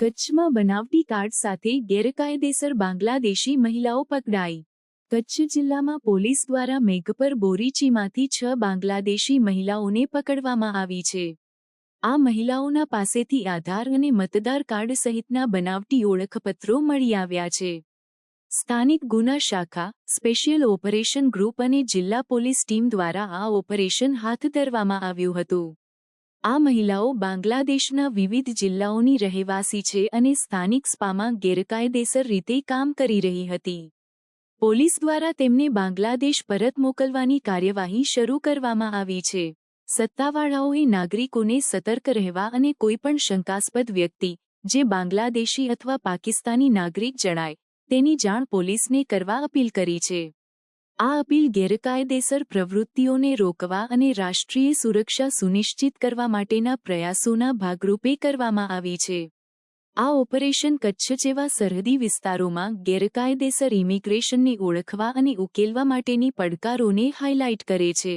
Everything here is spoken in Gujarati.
કચ્છમાં બનાવટી કાર્ડ સાથે ગેરકાયદેસર બાંગ્લાદેશી મહિલાઓ પકડાઈ. કચ્છ જિલ્લામાં પોલીસ દ્વારા મેઘપર બોરીચીમાંથી છ બાંગ્લાદેશી મહિલાઓને પકડવામાં આવી છે. આ મહિલાઓના પાસેથી આધાર અને મતદાર કાર્ડ સહિતના બનાવટી ઓળખપત્રો મળી આવ્યા છે. સ્થાનિક ગુના શાખા, સ્પેશિયલ ઓપરેશન ગ્રુપ અને જિલ્લા પોલીસ ટીમ દ્વારા આ ઓપરેશન હાથ ધરવામાં આવ્યું હતું. આ મહિલાઓ બાંગ્લાદેશના વિવિધ જિલ્લાઓની રહેવાસી છે અને સ્થાનિક સ્પામાં ગેરકાયદેસર રીતે કામ કરી રહી હતી. પોલીસ દ્વારા તેમને બાંગ્લાદેશ પરત મોકલવાની કાર્યવાહી શરૂ કરવામાં આવી છે. સત્તાવાળાઓએ નાગરિકોને સતર્ક રહેવા અને કોઈપણ શંકાસ્પદ વ્યક્તિ, જે બાંગ્લાદેશી અથવા પાકિસ્તાની નાગરિક જણાય, તેની જાણ પોલીસને કરવા અપીલ કરી છે. આ અપીલ ગેરકાયદેસર પ્રવૃત્તિઓને રોકવા અને રાષ્ટ્રીય સુરક્ષા સુનિશ્ચિત કરવા માટેના પ્રયાસોના ભાગરૂપે કરવામાં આવી છે. આ ઓપરેશન કચ્છ જેવા સરહદી વિસ્તારોમાં ગેરકાયદેસર ઇમિગ્રેશનને ઓળખવા અને ઉકેલવા માટેની પડકારોને હાઇલાઇટ કરે છે.